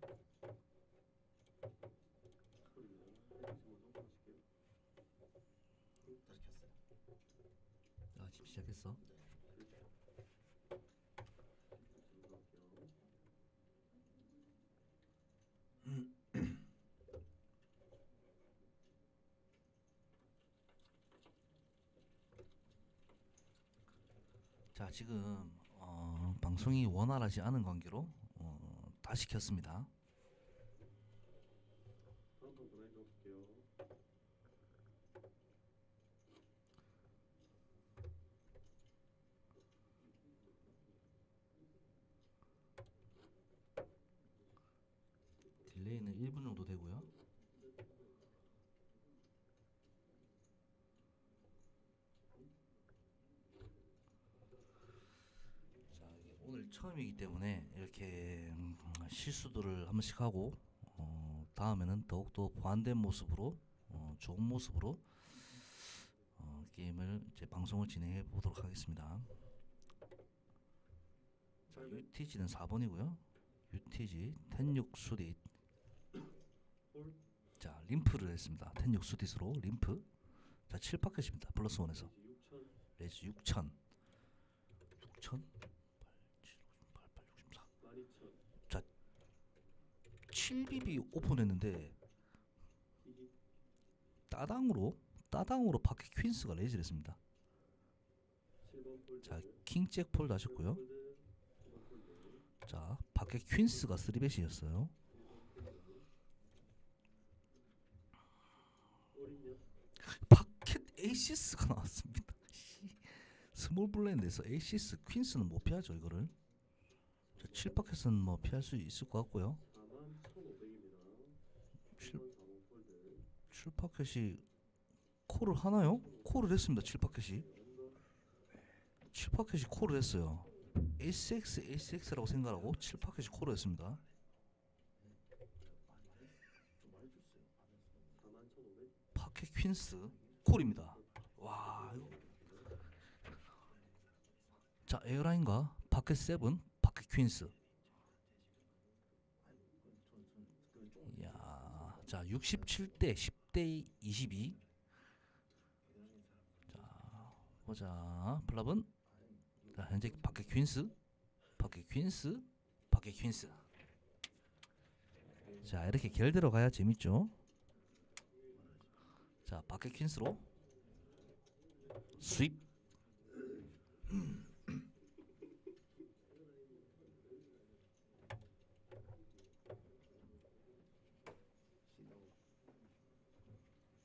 다시 켰어요. 아 지금 시작했어. 자 지금 어, 방송이 원활하지 않은 관계로 어, 다 시 켰습니다. 다음 번 브라이드 볼게요. 딜레이는 1분 정도 되고요. 자, 이게 오늘 처음이기 때문에 이렇게 음, 실수들을 한 번씩 하고 어, 다음에는 더욱더 보완된 모습으로 어, 좋은 모습으로 어, 게임을 이제 방송을 진행해 보도록 하겠습니다. 자, UTG는 4번이고요. UTG 106 수릿 홀. 자 림프를 했습니다. 106 수릿으로 림프 자 7파켓입니다. 플러스 원에서 6천. 레이즈 6천 6천 8 7 8 8 64 12,000. 7BB 오픈했는데. 따당으로 따당으로 파켓 퀸스가 레이즈를 했습니다. 7번 폴드. 자 킹잭 폴드 하셨고요. 폴드. 9번 폴드. 자 파켓 퀸스가 3배시였어요. 올인요. 파켓 에이시스가 나왔습니다. 씨. 스몰 블렌드에서 에이시스 퀸스는 못 피하죠 이거를. 자, 7파켓은 뭐 피할 수 있을 것 같고요. 4만 1,500입니다. 칠- 7번 4번 폴드. 7파켓이 콜을 하나요? 콜을 했습니다. 7파켓이. 7파켓이 콜을 했어요. SX SX라고 생각하고 7파켓이 콜을 했습니다. 좀 많이 줬어요. 4만 1,500. 파켓 퀸스 콜입니다. 와 이거. 자 에어라인과 파켓 세븐 파켓 퀸스. 이야, 자 67대 10 대 22. 자 보자 플랍은 자 현재 파켓 퀸스 파켓 퀸스 파켓 퀸스. 자 이렇게 결대로 가야 재밌죠. 자 파켓 퀸스로 스윕. 시다고.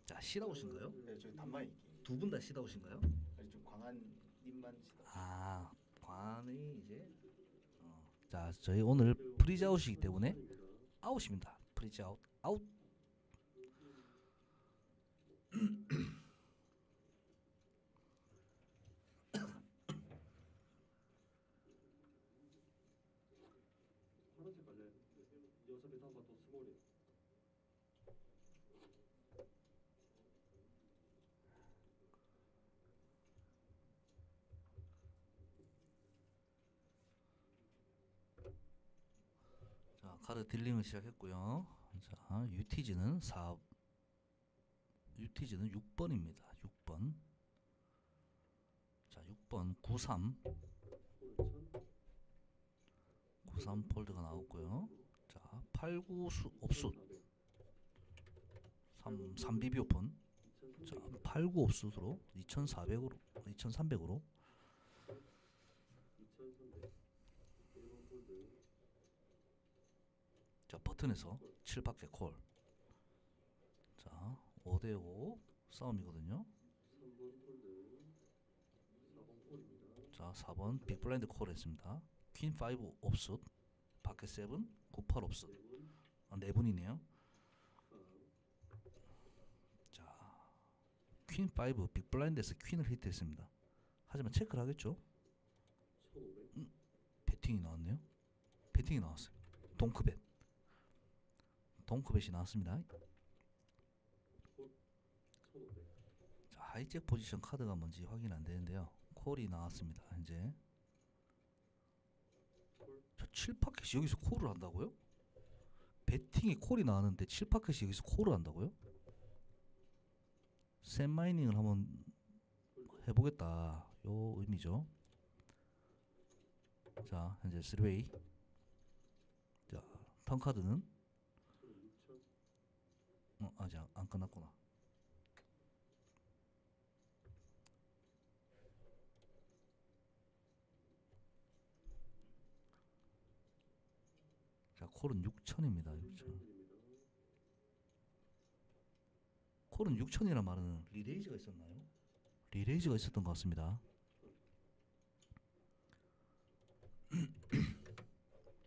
자 시다오신가요? 네, 저기 단마이 게임. 두분 다 시다오신가요? 아니 좀 광한 님만 시다. 아 관이 이제 어. 자 저희 오늘 프리즈 아웃이기 때문에 아웃입니다. 프리즈 아웃 아웃. 파란색 갈래. 어차피 다음 번또 스몰이야. 자 카드 딜링을 시작했고요. 자 UTG는 4 UTG는 6번입니다. 6번. 자 6번 93폴 1,000. 93 폴드가 나왔고요. 자 89수 400. 3 3비비 오픈. 자 2,300. 89 옵수로 2,400으로 2,300으로 2,300. 1번 폴드. 자 버튼에서 7밖에 콜. 자 5대5 싸움이거든요. 3번 폴드. 4번 폴입니다. 자 4번 빅블라인드 콜 했습니다. 퀸5 옵숫 밖에 7 98 옵숫 4분. 아, 네 분이네요. 4. 자, 퀸5 빅블라인드에서 퀸을 히트했습니다. 하지만 체크를 하겠죠. 1,500. 배팅이 나왔네요. 배팅이 나왔어요. 동크벳. 동크벳이 나왔습니다. 1,500. 자, 하이잭 포지션 카드가 뭔지 확인 안 되는데요. 콜이 나왔습니다. 이제 콜. 저 7파켓이 여기서 콜을 한다고요? 배팅이 콜이 나왔는데 7파켓이 여기서 콜을 한다고요? 샘 마이닝을 한번 해보겠다 요 의미죠 자 현재 3웨이 자 턴 카드는 6천 어, 아직 안, 안 끝났구나 자 콜은 6천입니다 6천 입니다. 콜은 6천이란 말은 리레이즈가 있었나요? 리레이즈가 있었던 것 같습니다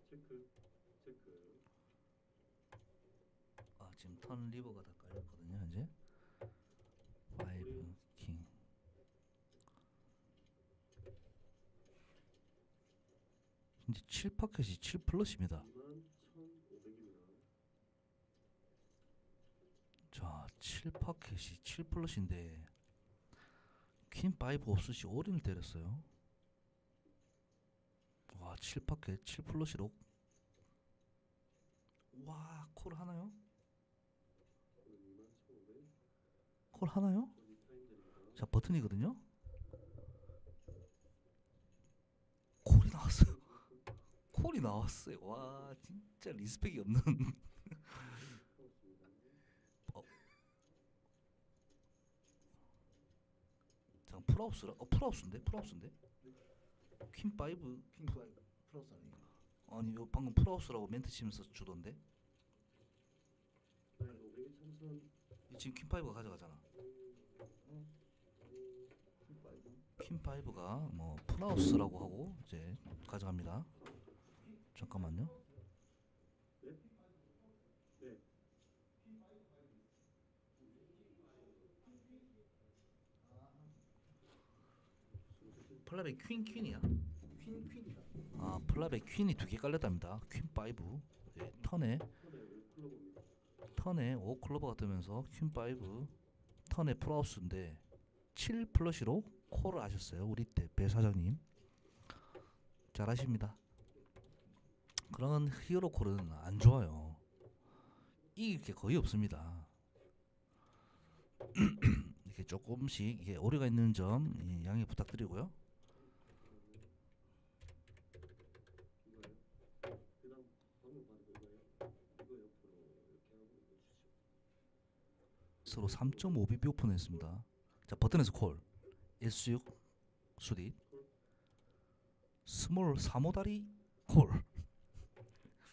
체크 체크 아 지금 턴 리버가 다 깔렸거든요 현재 파이브 킹 현재 7파켓이 7 플러스입니다 2만 1,500입니다. 자 7파켓이 7 플러스인데 퀸 파이브 없으시 올인을 때렸어요 와 7파켓 7 플러스로 와 콜 하나요? 2만 1,500. 콜 하나요? 자 버튼이거든요. 콜이 나왔어요. 콜이 나왔어요. 와 진짜 리스펙이 없는. 하우스입니다. 잠깐 풀하우스라? 어 풀하우스인데? 풀하우스인데? 퀸 파이브 퀸 파이브 플러스 아니에요? 아니 요 방금 풀하우스라고 멘트 치면서 주던데? 500에 3천. 이 지금 퀸 파이브가 가져가잖아. 퀸 파이브? 퀸 파이브가 뭐 풀하우스라고 하고 이제 가져갑니다. 잠깐만요. 네. 플랍의 퀸 퀸이야. 퀸 퀸이다. 아 플랍의 퀸이 두 개 깔렸답니다. 퀸 파이브 예, 턴에 턴에 5클럽입니다. 턴에 5 클로버가 뜨면서 퀸5 턴에 풀하우스인데 7 플러시로 콜을 하셨어요 우리 대배 사장님. 잘하십니다. 그런 히어로 콜은 안 좋아요. 이길 게 거의 없습니다. 이렇게 조금씩 이게 오류가 있는 점 예, 양해 부탁드리고요. 그다음 방금 받은 거예요. 이거 옆으로 이렇게 하고 이거 주시오. 서로 3.5bp 오픈했습니다. 자 버튼에서 콜. S6 수릿 스몰 사모다리 콜.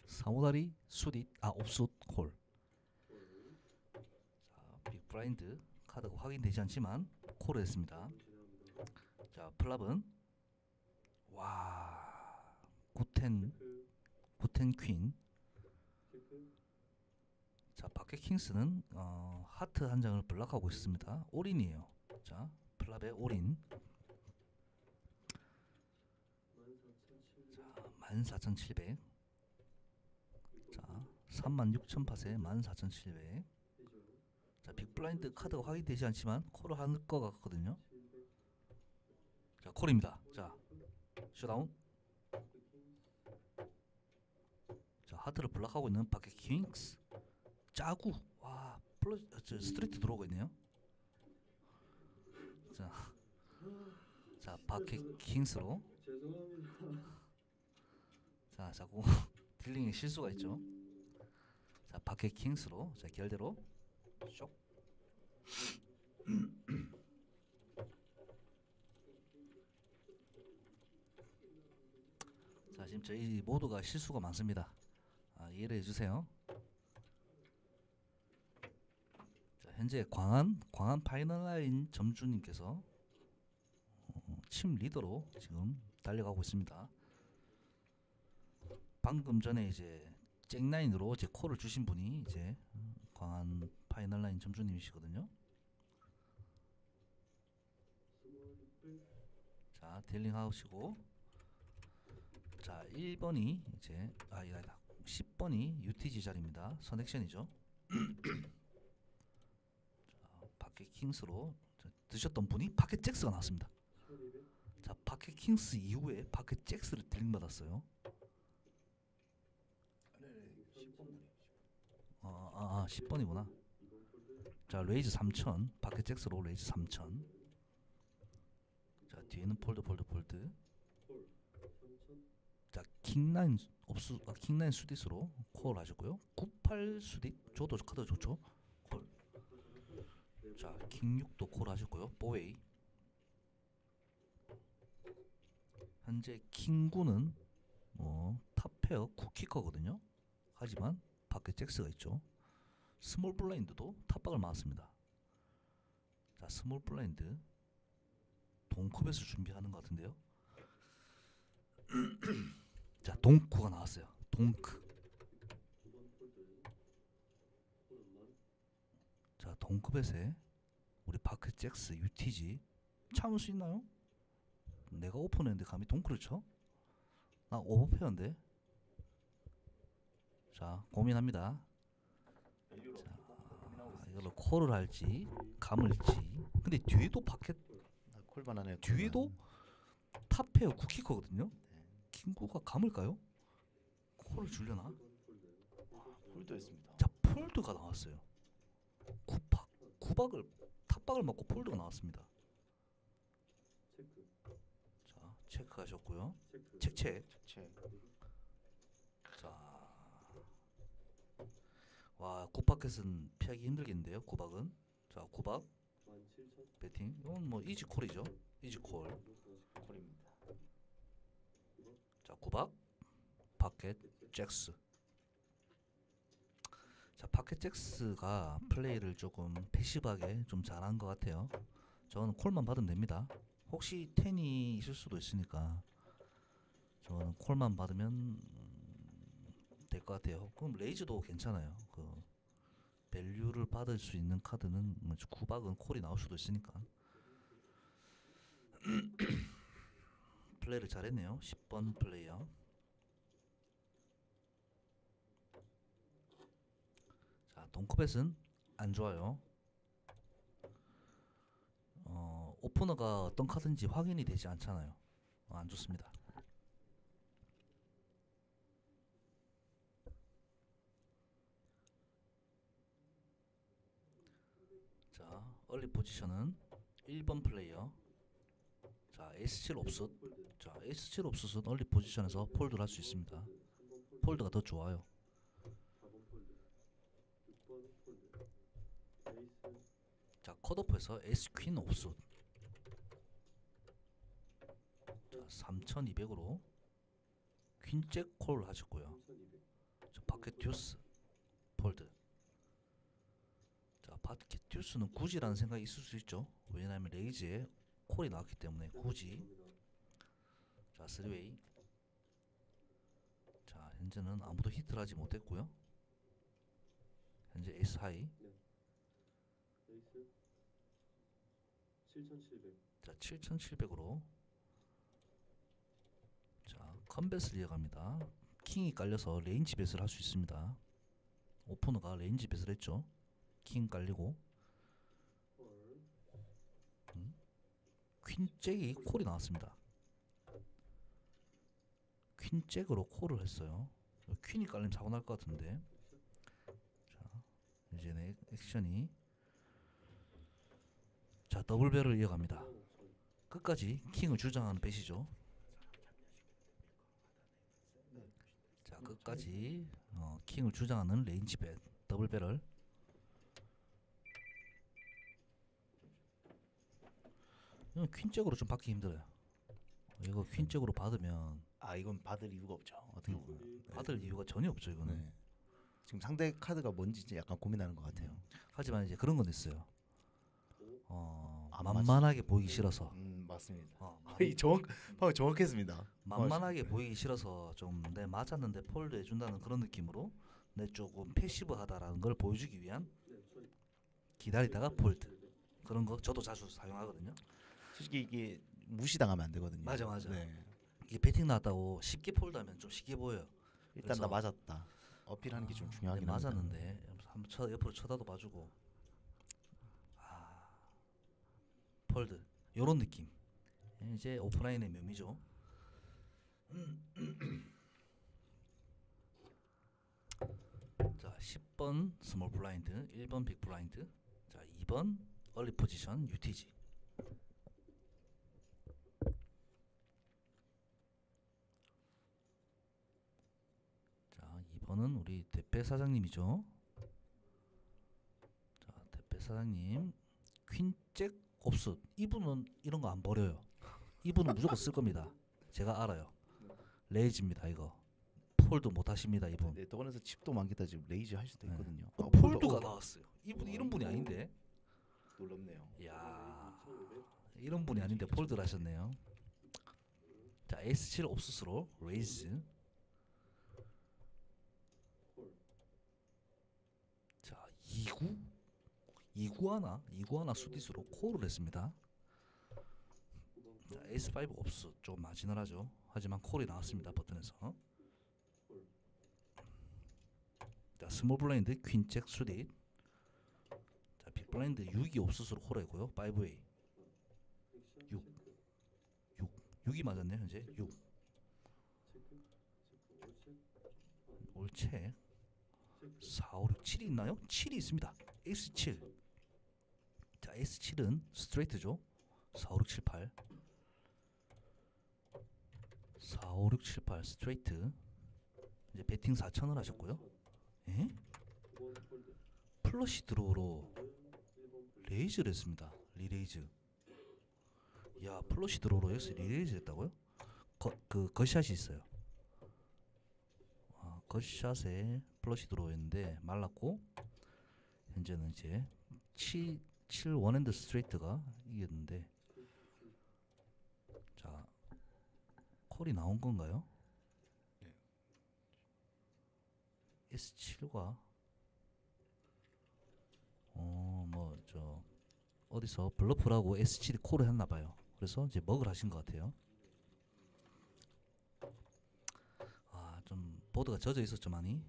사모다리 수릿 아 옵숫 콜. 자, 빅 브라인드 카드가 확인되지 않지만 콜을 했습니다. 자, 플랍은 와 구텐 구텐 퀸. 자, 바켓 킹스는 어, 하트 한 장을 블락하고 있습니다. 올인이에요. 자, 플랍의 올인. 14,700. 자, 14,700. 자, 36,000 팟에 14,700. 해줘. 자, 빅 블라인드 카드가 확인되지 않지만 콜을 할것 같거든요. 700. 자, 콜입니다. 자, 셧다운. 자, 하트를 블락하고 있는 바켓 킹스. 짜구. 와, 플러 저 스트레이트 들어오고 있네요. 자, 자, 바켓 킹스로. 자, 자꾸 딜링에 실수가 있죠. 자, 바켓 킹스로. 자, 결대로. 쇽. 자, 지금 저희 모두가 실수가 많습니다. 아, 이해를 해주세요. 자, 현재 광안 광안 파이널라인 점주님께서 어, 침 리더로 지금 달려가고 있습니다. 방금 전에 이제 잭라인으로 제 콜을 주신 분이 이제 음, 광안 파이널라인 점주님이시거든요. 스몰 600. 자, 딜링 하우시고 자, 1번이 이제 아, 이다 10번이 UTG 자리입니다. 선액션이죠. 자, 파켓 킹스로 자, 드셨던 분이 파켓 잭스가 나왔습니다. 1200. 자, 파켓 킹스 이후에 파켓 잭스를 딜링 받았어요. 10번 말이에요. 어, 아, 아 10번이구나. 2번 폴드 자 레이즈 3000 바켓 잭스로 레이즈 3000. 자 뒤에는 폴드 폴드 폴드. 폴3000자 킹라인 업수 아, 킹라인 수디스로 콜 하셨고요. 98 수디 저도 카드 좋죠. 콜. 자 킹6도 콜 하셨고요. 보웨이. 현재 킹9는 뭐 탑페어 쿠키커거든요. 하지만 밖에 잭스가 있죠. 스몰 블라인드도 탑박을 맞았습니다. 자 스몰 블라인드 동컵에서 준비하는 것 같은데요. 자 동크가 나왔어요. 동크. 2번 폴드 폴만 자 동크벳에 우리 파크 잭스 UTG 참을 수 있나요? 내가 오픈했는데 감히 동크를 쳐? 나 오버페어인데. 자 고민합니다. 자, 아. 이걸로 콜을 할지 감을지. 근데 뒤에도 파켓 아, 하네요. 뒤에도 탑페어 쿠키커거든요. 킹구가 감을까요? 콜을 주려나? 2번 폴드 홀도 했습니다. 자 폴드가 나왔어요. 구박 구박을 탑박을 맞고 폴드가 나왔습니다. 체크 자 체크하셨고요. 체크 책체 체 자. 와 굿바켓은 피하기 힘들겠는데요. 구박은 자 구박 17,000 배팅 이건 뭐 이지 콜이죠. 이지 콜. 콜입니다. 자 구박 바켓 잭스. 자 바켓 잭스가 플레이를 조금 패시브하게 좀 잘한 것 같아요. 저는 콜만 받으면 됩니다. 혹시 텐이 있을 수도 있으니까 저는 콜만 받으면 될 것 같아요. 그럼 레이즈도 괜찮아요. 그 밸류를 받을 수 있는 카드는 뭐 구박은 콜이 나올 수도 있으니까 플레이를 잘했네요. 10번 플레이어. 자, 동크벳은 안 좋아요. 어, 오프너가 어떤 카드인지 확인이 되지 않잖아요. 어, 안 좋습니다. 자, 얼리 포지션은 1번 플레이어. 자, S7 옵스. 폴드 자, S7 옵스는 얼리 포지션에서 폴드를 할 수 있습니다. 3번 폴드 폴드가 더 좋아요. 4번 폴드 6번 폴드 에이스 자, 컷오프에서 S 퀸 옵스. 자, 3200으로 퀸잭 콜 하셨고요. 3200 자, 바켓 듀스 폴드. 자, 바켓 듀스는 굳이라는 생각이 있을 수 있죠. 왜냐하면 레이즈에 콜이 나왔기 때문에 굳이. 자, 3웨이. 자, 현재는 아무도 히트를 하지 못했고요. 현재 S 하이. 에이스 7700 자, 7,700으로 자, 컨벳을 이어갑니다. 킹이 깔려서 레인지 벳을 할 수 있습니다. 오프너가 레인지 벳을 했죠. 킹 깔리고 폴 퀸잭이 콜이 나왔습니다. 퀸잭으로 콜을 했어요. 퀸이 깔리면 사고 날 것 같은데. 자, 이제 내 액션이 자, 더블벨을 이어갑니다. 15,000 끝까지 킹을 주장하는 벳이죠. 자 끝까지 어, 킹을 주장하는 레인지 벳 더블 배럴. 이건 퀸잭으로 좀 받기 힘들어요. 이거 퀸잭으로 받으면 아 이건 받을 이유가 없죠. 어떻게 음. 보면. 폴드 받을 이유가 전혀 없죠 이거는. 네. 지금 상대 카드가 뭔지 약간 고민하는 것 같아요. 하지만 이제 그런 건 있어요. 어, 안 만만하게 보이기 싫어서. 음 맞습니다. 어, 만- 이 정확 방금 정확했습니다. 만만하게 보이기 싫어서 좀 내 맞았는데 폴드 해준다는 그런 느낌으로 내 조금 패시브하다라는 걸 보여주기 위한 네, 1000 기다리다가 폴드 그런 거 저도 자주 사용하거든요. 솔직히 이게 무시당하면 안 되거든요. 맞아, 맞아. 네. 이게 배팅 나왔다고 쉽게 폴드하면 좀 쉽게 보여요. 일단 나 맞았다. 어필하는 게좀 아, 중요하긴 네. 맞았는데 한번 쳐, 옆으로 쳐다도 봐주고 아, 폴드 요런 느낌 이제 오프라인의 묘미죠. 자 10번 1번 스몰 블라인드, 1번 빅 블라인드. 자, 2번 얼리 포지션 UTG. 자, 2번은 우리 대패 사장님이죠. 자, 대패 사장님 퀸잭 옵스. 이분은 이런 거 안 버려요. 이분은 무조건 쓸 겁니다. 제가 알아요. 레이즈입니다, 이거. 폴드 못 하십니다, 이분. 네, 동원에서 칩도 많겠다 지금 레이즈 할 수도 네. 있거든요. 어, 아, 폴드가 어, 나왔어요. 이분 이런 분이 아닌데. 놀랍네요. 야 이런 분이 아닌데 폴드를 하셨네요. 자 S7 옵스스로 레이즈. 자 2구 2구 하나 2구 하나 수디스로 콜을 했습니다. 자 S5 옵스 좀 마지널하죠. 하지만 콜이 나왔습니다 버튼에서. 자 스몰 블라인드 퀸잭 수디. 자 빅블라인드 6이 옵스스로 콜했고요. 5A 6 6이 맞았네요 현재 6 올책 4, 5, 6, 7이 있나요? 7이 있습니다 S7 자 S7은 스트레이트죠. 4, 5, 6, 7, 8 4, 5, 6, 7, 8 스트레이트. 이제 배팅 4천을 하셨고요. 예? 플러시 드로우로 레이즈를 했습니다. 리레이즈. 야 플러시 드로우로 해서 리레이즈 했다고요? 거, 그 거샷이 있어요. 아, 거샷에 플러시 드로우였는데 말랐고 현재는 이제 7, 7 원핸드 스트레이트가 이겼는데 자 콜이 나온 건가요? S7과 어뭐 저 어디서 블러프라고 S7이 콜을 했나 봐요. 그래서 이제 먹을 하신 것 같아요. 아 좀 보드가 젖어 있었죠 많이.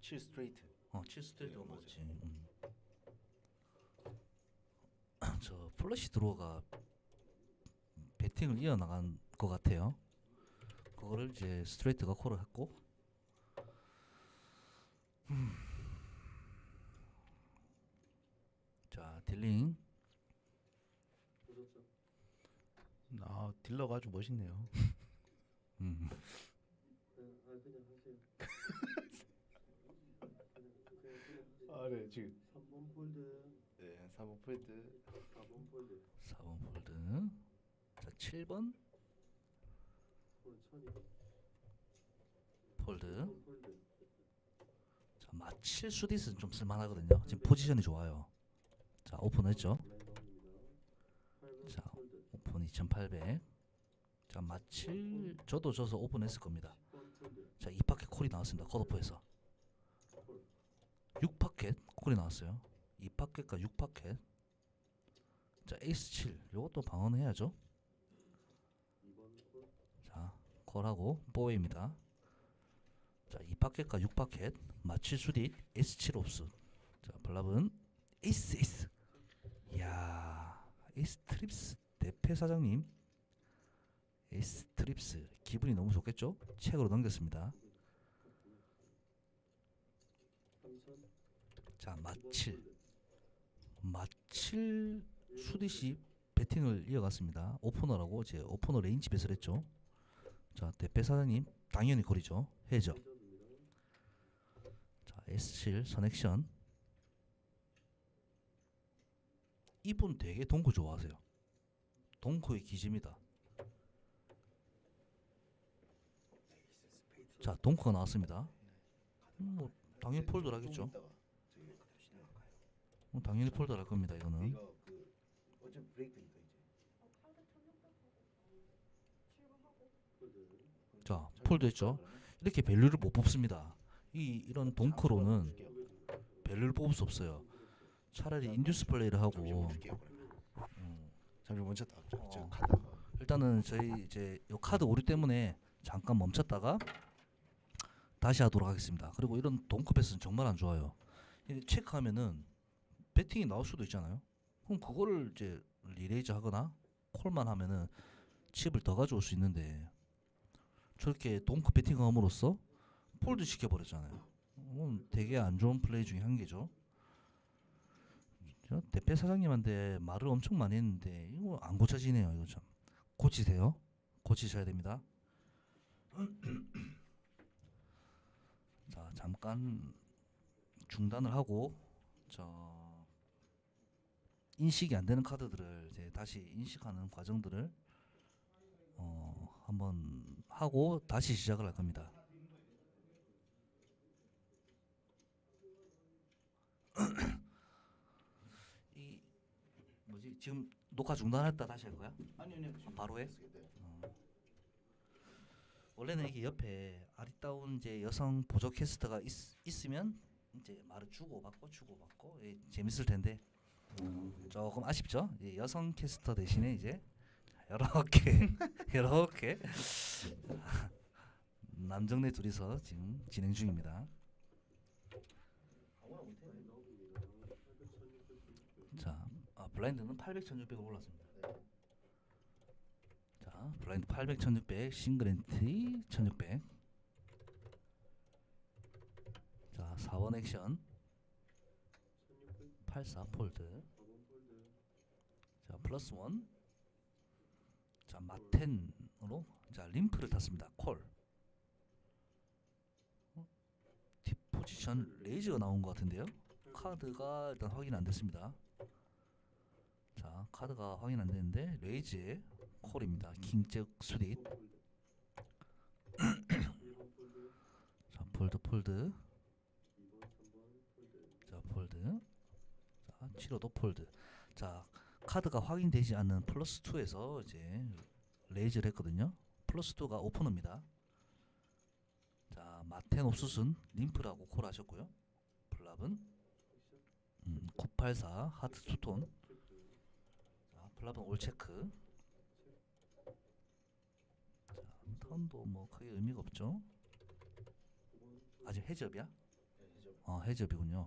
7 스트레이트. 어, 7 스트레이트가 네. 먹었지. 음. 저 플러시 드로어가 배팅을 이어나간 것 같아요. 그거를 이제 스트레이트가 콜을 했고. 음. 자 딜링 아 딜러가 아주 멋있네요. 음. 아네 지금 3번 폴드, 네 3번 폴드. 4번 폴드, 4번 폴드. 자 7번. 폴 천이, 폴드. 3번 폴드, 자 마칠 수디스는 좀 쓸만하거든요. 지금 포지션이 좋아요. 자 오픈했죠? 블라인드 자. 8번 폴드, 오픈 2800. 자, 마칠 저도 져서 오픈했을 겁니다. 10번 폴드, 자, 2파켓 콜이 나왔습니다. 컷오프에서. 6파켓 콜이 나왔어요. 2파켓과 6파켓. 자, 에이스 7. 요것도 방어는 해야죠. 2번 폴, 자, 콜하고 보웨입니다. 자, 2파켓과 6파켓 마칠 수디 S7 옵스. 자, 블랍은 에이스 에이스. 이야, 에이스 트립스 대패 사장님. 에이스 트립스 기분이 너무 좋겠죠? 책으로 넘겼습니다. 3선, 자, 2번 마칠 마칠 수디시 배팅을 이어갔습니다. 오프너라고 이제 오프너 레인지 배설 했죠. 자, 대패 사장님 당연히 거리죠. 회전입니다. 자, S7 선액션. 이분 되게 동구 좋아하세요. 동구의 기지입니다. 자, 동구가 나왔습니다. 음, 뭐 당연히 폴더를 하겠죠. 뭐 당연히 폴더를 할 겁니다. 이거는. 이거 그 어제 브레이크니까 이제. 자, 폴드 했죠. 이렇게 밸류를 못 뽑습니다. 이 이런 동크로는 밸류를 뽑을 수 없어요. 차라리 인듀스 플레이를 하고 음, 잠시 멈췄다. 저, 저 어. 일단은 저희 이제 요 카드 오류 때문에 잠깐 멈췄다가 다시 하도록 하겠습니다. 그리고 이런 동크 패스는 정말 안 좋아요. 체크하면은 배팅이 나올 수도 있잖아요. 그럼 그거를 이제 리레이즈 하거나 콜만 하면은 칩을 더 가져올 수 있는데 저렇게 동크 배팅함으로써 폴드 시켜버렸잖아요. 이건 되게 안 좋은 플레이 중에 한 개죠. 저 대패 사장님한테 말을 엄청 많이 했는데 이거 안 고쳐지네요. 이거 참 고치세요. 고치셔야 됩니다. 자 잠깐 중단을 하고 저 인식이 안 되는 카드들을 이제 다시 인식하는 과정들을 어 한번 하고 다시 시작을 할 겁니다. 이 뭐지 지금 녹화 중단했다 다시 할 거야? 아니 아니 아, 바로 해? 네. 어. 원래는 이게 옆에 아리따운 이제 여성 보조 캐스터가 있, 있으면 이제 말을 주고 받고 주고 받고 예, 재밌을 텐데 조금 아쉽죠? 이 여성 캐스터 대신에 이제 이렇게 이렇게 남정네 둘이서 지금 진행 중입니다. 자, 아, 블라인드는 800, 1600으로 올랐습니다. 네. 자, 블라인드 800, 1600, 싱글 엔트리 1600. 자, 4번 액션 84 폴드. 자, 플러스 1. 자, 마텐으로 자, 림프를 탔습니다. 콜. 어? 디포지션 레이즈가 나온 것 같은데요. 카드가 일단 확인 안 됐습니다. 자, 카드가 확인 안 되는데 레이즈의 콜입니다. 킹잭 수릿. 자, 폴드 폴드. 자, 폴드. 자, 치료도 폴드. 자, 카드가 확인되지 않는 플러스 2에서 이제 레이즈를 했거든요. 플러스 2가 오픈입니다. 자, 마텐 옵수순 림프라고 콜 하셨고요. 플랍은 음, 984 하트 투톤. 자, 플랍은 올 체크. 자, 턴도 뭐 크게 의미가 없죠. 아직 해접이야? 어, 해접이군요.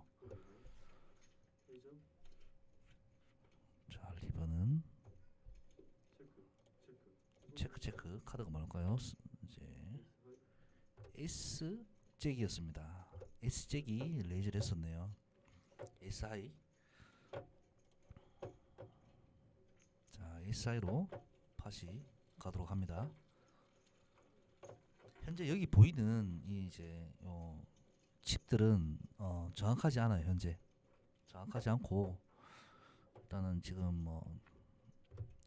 자, 리버는 체크 체크 카드가 뭘까요? 스- 이제 에이스 잭이었습니다. 에이스 잭이 레이즈를 했었네요. 에이스 하이. 자, 에이스 하이로 팟이 가도록 합니다. 현재 여기 보이는 이 이제 어, 칩들은 어, 정확하지 않아요. 현재 정확하지 않고 일단은 지금 뭐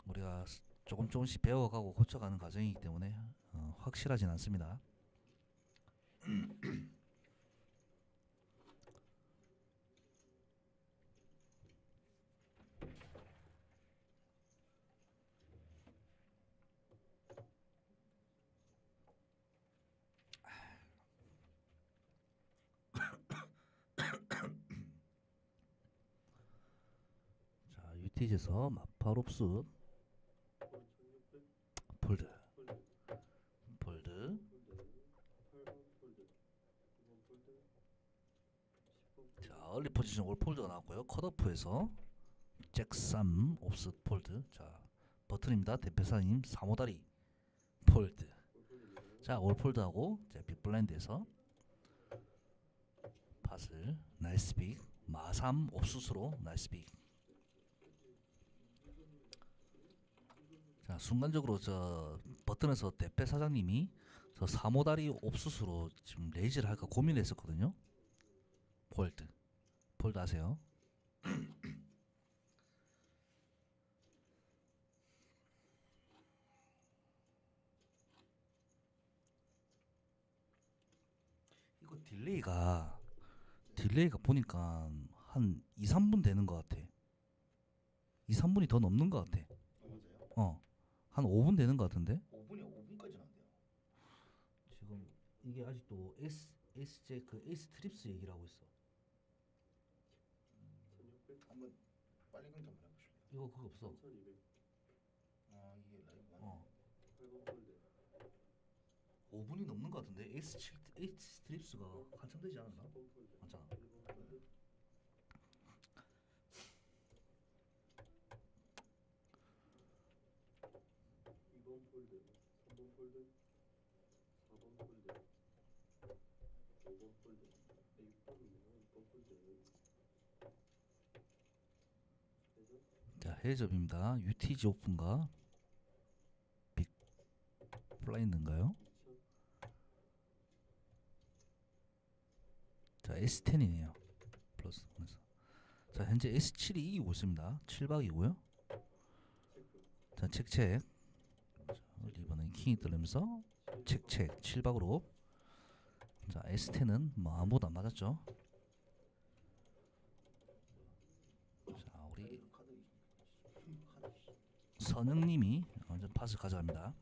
우리가 스- 조금 조금씩 배워가고 고쳐가는 과정이기 때문에 어, 확실하진 않습니다. 자, 유티즈에서 마파롭스. 폴드. 폴드. 자 얼리 포지션 올 폴드가 나왔고요. 컷오프에서 잭삼 옵스 폴드. 자 버튼입니다. 대표사님 사모다리 폴드. 자 빅블라인드에서 팟을 나이스 빅 마삼 옵수스로 나이스 빅 순간적으로 저 버튼에서 대패 사장님이 저 사모다리 옵수스로 지금 레이즈를 할까 고민했었거든요. 폴드, 폴드 아세요? 이거 딜레이가 딜레이가 보니까 한 2, 3분 되는 것 같아. 2, 3분이 더 넘는 것 같아. 맞아요. 어. 한 5분 되는 것 같은데? 5분이 5분까지는 안 돼요. 지금 이게 아직도 S SJ 그 S 트립스 얘기를 하고 있어. 한번 빨리 강조 한번 해보실래요? 이거 그거 없어. 아 이게 라이브가 어. 5분이 넘는 것 같은데 S 칠- S 트립스가 한참 되지 않았나? 맞잖아. 폴드, 3번 폴드, 4번 폴드, 5번 폴드, 여기 자 해접입니다. UTG 오픈과 빅 블라인드인가요? 자 S10이네요. 플러스 그래서 자 현재 S7이 이기고 있습니다. 7박이고요. 자 책책 자, 리버는 킹이 떨면서 책책 7박으로 자 S10은 뭐 아무도 안 맞았죠. 자 우리 선영님이 완전 팟을 가져갑니다.